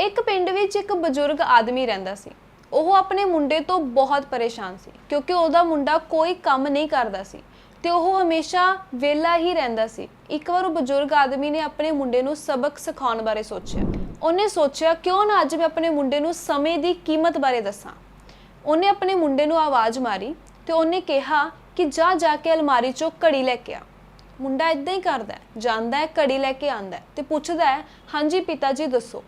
ਇੱਕ ਪਿੰਡ ਵਿੱਚ ਇੱਕ ਬਜ਼ੁਰਗ ਆਦਮੀ ਰਹਿੰਦਾ ਸੀ। ਉਹ ਆਪਣੇ ਮੁੰਡੇ ਤੋਂ ਬਹੁਤ ਪਰੇਸ਼ਾਨ ਸੀ ਕਿਉਂਕਿ ਉਹਦਾ ਮੁੰਡਾ ਕੋਈ ਕੰਮ ਨਹੀਂ ਕਰਦਾ ਸੀ ਤੇ ਉਹ ਹਮੇਸ਼ਾ ਵਿਹਲਾ ਹੀ ਰਹਿੰਦਾ ਸੀ। ਇੱਕ ਵਾਰ ਉਹ ਬਜ਼ੁਰਗ ਆਦਮੀ ਨੇ ਆਪਣੇ ਮੁੰਡੇ ਨੂੰ ਸਬਕ ਸਿਖਾਉਣ ਬਾਰੇ ਸੋਚਿਆ। ਉਹਨੇ ਸੋਚਿਆ, ਕਿਉਂ ਨਾ ਅੱਜ ਮੈਂ ਆਪਣੇ ਮੁੰਡੇ ਨੂੰ ਸਮੇਂ ਦੀ ਕੀਮਤ ਬਾਰੇ ਦੱਸਾਂ? ਉਹਨੇ ਆਪਣੇ ਮੁੰਡੇ ਨੂੰ ਆਵਾਜ਼ ਮਾਰੀ ਤੇ ਉਹਨੇ ਕਿਹਾ ਕਿ, ਜਾ ਜਾ ਕੇ ਅਲਮਾਰੀ ਚੋਂ ਘੜੀ ਲੈ ਕੇ ਆ। ਮੁੰਡਾ ਇਦਾਂ ਹੀ ਕਰਦਾ ਜਾਂਦਾ ਹੈ, ਘੜੀ ਲੈ ਕੇ ਆਂਦਾ ਹੈ ਤੇ ਪੁੱਛਦਾ ਹੈ, ਹਾਂਜੀ ਪਿਤਾ ਜੀ, ਦੱਸੋ।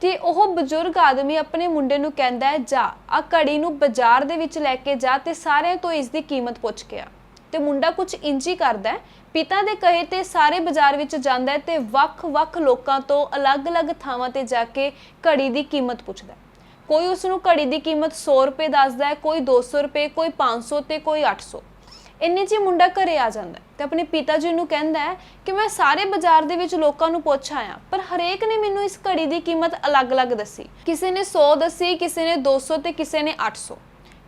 ਤੇ ਉਹ ਬਜ਼ੁਰਗ ਆਦਮੀ ਆਪਣੇ ਮੁੰਡੇ ਨੂੰ ਕਹਿੰਦਾ ਹੈ, ਜਾ ਆ ਘੜੀ ਨੂੰ ਬਾਜ਼ਾਰ ਦੇ ਵਿੱਚ ਲੈ ਕੇ ਜਾ ਤੇ ਸਾਰਿਆਂ ਤੋਂ ਇਸ ਦੀ ਕੀਮਤ ਪੁੱਛ ਕੇ ਆ। ਤੇ ਮੁੰਡਾ ਕੁਝ ਇੰਜ ਹੀ ਕਰਦਾ ਹੈ, ਪਿਤਾ ਦੇ ਕਹੇ ਤੇ ਸਾਰੇ ਬਾਜ਼ਾਰ ਵਿੱਚ ਜਾਂਦਾ ਹੈ ਤੇ ਵੱਖ-ਵੱਖ ਲੋਕਾਂ ਤੋਂ ਅਲੱਗ-ਅਲੱਗ ਥਾਵਾਂ ਤੇ ਜਾ ਕੇ ਘੜੀ ਦੀ ਕੀਮਤ ਪੁੱਛਦਾ ਹੈ। ਕੋਈ ਉਸ ਨੂੰ ਘੜੀ ਦੀ ਕੀਮਤ 100 ਰੁਪਏ ਦੱਸਦਾ ਹੈ, ਕੋਈ 200 ਰੁਪਏ, ਕੋਈ 500 ਤੇ ਕੋਈ 800 ਇੰਨੇ 'ਚ ਹੀ ਮੁੰਡਾ ਘਰੇ ਆ ਜਾਂਦਾ ਹੈ ਤੇ ਆਪਣੇ ਪਿਤਾ ਜੀ ਨੂੰ ਕਹਿੰਦਾ ਹੈ ਕਿ ਮੈਂ ਸਾਰੇ ਬਾਜ਼ਾਰ ਦੇ ਵਿੱਚ ਲੋਕਾਂ ਨੂੰ ਪੁੱਛ ਆਇਆ, ਪਰ ਹਰੇਕ ਨੇ ਮੈਨੂੰ ਇਸ ਘੜੀ ਦੀ ਕੀਮਤ ਅਲੱਗ-ਅਲੱਗ ਦੱਸੀ। ਕਿਸੇ ਨੇ 100 ਦੱਸੀ, ਕਿਸੇ ਨੇ 200 ਤੇ ਕਿਸੇ ਨੇ 800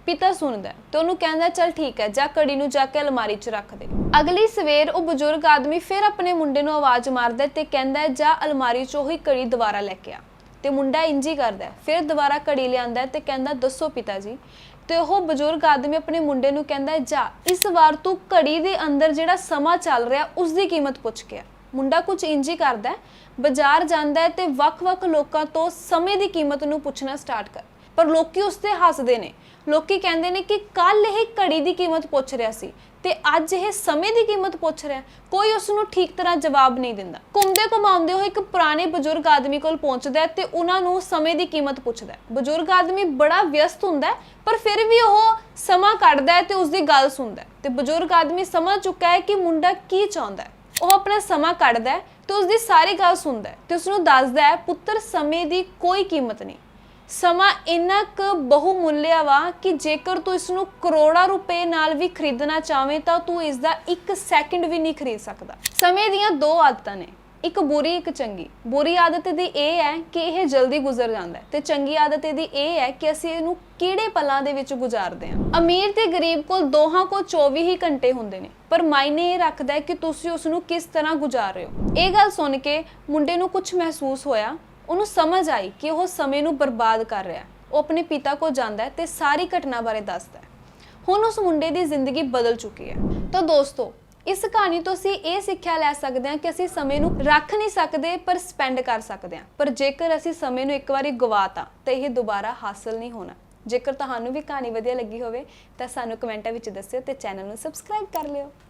ਪਿਤਾ ਸੁਣਦਾ ਤੇ ਉਹਨੂੰ ਕਹਿੰਦਾ, ਚਲ ਠੀਕ ਹੈ, ਜਾ ਘੜੀ ਨੂੰ ਜਾ ਕੇ ਅਲਮਾਰੀ 'ਚ ਰੱਖ ਦੇ। ਅਗਲੀ ਸਵੇਰ ਉਹ ਬਜ਼ੁਰਗ ਆਦਮੀ ਫਿਰ ਆਪਣੇ ਮੁੰਡੇ ਨੂੰ ਆਵਾਜ਼ ਮਾਰਦਾ ਤੇ ਕਹਿੰਦਾ ਜਾ ਅਲਮਾਰੀ 'ਚੋਂ ਉਹੀ ਘੜੀ ਦੁਬਾਰਾ ਲੈ ਕੇ ਆ। ਤੇ ਮੁੰਡਾ ਇੰਜ ਹੀ ਕਰਦਾ ਫਿਰ ਦੁਬਾਰਾ ਘੜੀ ਲਿਆਂਦਾ ਹੈ ਤੇ ਕਹਿੰਦਾ, ਦੱਸੋ ਪਿਤਾ ਜੀ। ਤੇ ਉਹ ਬਜ਼ੁਰਗ ਆਦਮੀ ਆਪਣੇ ਮੁੰਡੇ ਨੂੰ ਕਹਿੰਦਾ ਜਾ, ਇਸ ਵਾਰ ਤੂੰ ਘੜੀ ਦੇ ਅੰਦਰ ਜਿਹੜਾ ਸਮਾਂ ਚੱਲ ਰਿਹਾ, ਉਸ ਦੀ ਕੀਮਤ ਪੁੱਛ ਕੇ ਆ। ਮੁੰਡਾ ਕੁਝ ਇੰਜ ਹੀ ਕਰਦਾ ਬਾਜ਼ਾਰ ਜਾਂਦਾ ਹੈ ਤੇ ਵੱਖ-ਵੱਖ ਲੋਕਾਂ ਤੋਂ ਸਮੇਂ ਦੀ ਕੀਮਤ ਨੂੰ ਪੁੱਛਣਾ ਸਟਾਰਟ ਕਰ ਪਰ ਲੋਕੀ ਉਸ ਤੇ ਹੱਸਦੇ ਨੇ। ਲੋਕੀ ਕਹਿੰਦੇ ਨੇ ਕਿ ਕੱਲ ਇਹ ਘੜੀ ਦੀ ਕੀਮਤ ਪੁੱਛ ਰਿਹਾ ਸੀ ਤੇ ਅੱਜ ਇਹ ਸਮੇਂ ਦੀ ਕੀਮਤ ਪੁੱਛ ਰਿਹਾ। ਕੋਈ ਉਸ ਨੂੰ ਠੀਕ ਤਰ੍ਹਾਂ ਜਵਾਬ ਨਹੀਂ ਦਿੰਦਾ। ਘੁੰਮਦੇ ਘੁਮਾਉਂਦੇ ਉਹ ਇੱਕ ਪੁਰਾਣੇ ਬਜ਼ੁਰਗ ਆਦਮੀ ਕੋਲ ਪਹੁੰਚਦਾ ਹੈ ਤੇ ਉਹਨਾਂ ਨੂੰ ਸਮੇਂ ਦੀ ਕੀਮਤ ਪੁੱਛਦਾ ਹੈ। ਬਜ਼ੁਰਗ ਆਦਮੀ ਬੜਾ ਵਿਅਸਤ ਹੁੰਦਾ ਹੈ, ਪਰ ਫਿਰ ਵੀ ਉਹ ਸਮਾਂ ਕੱਢਦਾ ਹੈ ਤੇ ਉਸ ਦੀ ਗੱਲ ਸੁਣਦਾ ਹੈ। ਤੇ ਬਜ਼ੁਰਗ ਆਦਮੀ ਸਮਝ ਚੁੱਕਾ ਹੈ ਕਿ ਮੁੰਡਾ ਕੀ ਚਾਹੁੰਦਾ ਹੈ। ਉਹ ਆਪਣਾ ਸਮਾਂ ਕੱਢਦਾ ਹੈ ਤੇ ਉਸ ਦੀ ਸਾਰੀ ਗੱਲ ਸੁਣਦਾ ਹੈ ਤੇ ਉਸ ਨੂੰ ਦੱਸਦਾ ਹੈ, ਪੁੱਤਰ, ਸਮੇਂ ਦੀ ਕੋਈ ਕੀਮਤ ਨਹੀਂ। ਸਮਾਂ ਇੰਨਾ ਕੁ ਬਹੁਮੁੱਲਿਆ ਵਾ ਕਿ ਜੇਕਰ ਤੂੰ ਇਸ ਨੂੰ ਕਰੋੜਾਂ ਰੁਪਏ ਨਾਲ ਵੀ ਖਰੀਦਣਾ ਚਾਹਵੇਂ ਤਾਂ ਤੂੰ ਇਸ ਦਾ 1 ਸੈਕਿੰਡ ਵੀ ਨਹੀਂ ਖਰੀਦ ਸਕਦਾ। ਸਮੇਂ ਦੀਆਂ ਦੋ ਆਦਤਾਂ ਨੇ। ਇੱਕ ਬੁਰੀ, ਇੱਕ ਚੰਗੀ। ਬੁਰੀ ਆਦਤ ਦੀ ਇਹ ਹੈ ਕਿ ਇਹ ਜਲਦੀ ਗੁਜ਼ਰ ਜਾਂਦਾ ਹੈ ਤੇ ਚੰਗੀ ਆਦਤ ਦੀ ਇਹ ਹੈ ਕਿ ਅਸੀਂ ਇਹਨੂੰ ਕਿਹੜੇ ਪਲਾਂ ਦੇ ਵਿੱਚ ਗੁਜ਼ਾਰਦੇ ਹਾਂ। ਅਮੀਰ ਤੇ ਗਰੀਬ ਕੋਲ ਦੋਹਾਂ ਕੋਲ 24 ਹੀ ਘੰਟੇ ਹੁੰਦੇ ਨੇ, ਪਰ ਮਾਇਨੇ ਇਹ ਰੱਖਦਾ ਹੈ ਕਿ ਤੁਸੀਂ ਉਸ ਨੂੰ ਕਿਸ ਤਰ੍ਹਾਂ ਗੁਜ਼ਾਰ ਰਹੇ ਹੋ। ਇਹ ਗੱਲ ਸੁਣ ਕੇ ਮੁੰਡੇ ਨੂੰ ਕੁਝ ਮਹਿਸੂਸ ਹੋਇਆ ਉਹਨੂੰ ਸਮਝ ਆਈ ਕਿ ਉਹ ਸਮੇਂ ਨੂੰ ਬਰਬਾਦ ਕਰ ਰਿਹਾ ਹੈ। ਉਹ ਆਪਣੇ ਪਿਤਾ ਕੋਲ ਜਾਂਦਾ ਹੈ ਤੇ ਸਾਰੀ ਘਟਨਾ ਬਾਰੇ ਦੱਸਦਾ ਹੈ। ਹੁਣ ਉਸ ਮੁੰਡੇ ਦੀ ਜ਼ਿੰਦਗੀ ਬਦਲ ਚੁੱਕੀ ਹੈ। ਤਾਂ ਦੋਸਤੋ, ਇਸ ਕਹਾਣੀ ਤੋਂ ਅਸੀਂ ਇਹ ਸਿੱਖਿਆ ਲੈ ਸਕਦੇ ਹਾਂ ਕਿ ਅਸੀਂ ਸਮੇਂ ਨੂੰ ਰੱਖ ਨਹੀਂ ਸਕਦੇ, ਪਰ ਸਪੈਂਡ ਕਰ ਸਕਦੇ ਹਾਂ। ਪਰ ਜੇਕਰ ਅਸੀਂ ਸਮੇਂ ਨੂੰ ਇੱਕ ਵਾਰੀ ਗਵਾਤਾ ਤਾਂ ਇਹ ਦੁਬਾਰਾ ਹਾਸਲ ਨਹੀਂ ਹੋਣਾ। ਜੇਕਰ ਤੁਹਾਨੂੰ ਵੀ ਕਹਾਣੀ ਵਧੀਆ ਲੱਗੀ ਹੋਵੇ, ਤਾਂ ਸਾਨੂੰ ਕਮੈਂਟਾਂ ਵਿੱਚ ਦੱਸਿਓ ਤੇ ਚੈਨਲ ਨੂੰ ਸਬਸਕ੍ਰਾਈਬ ਕਰ ਲਿਓ।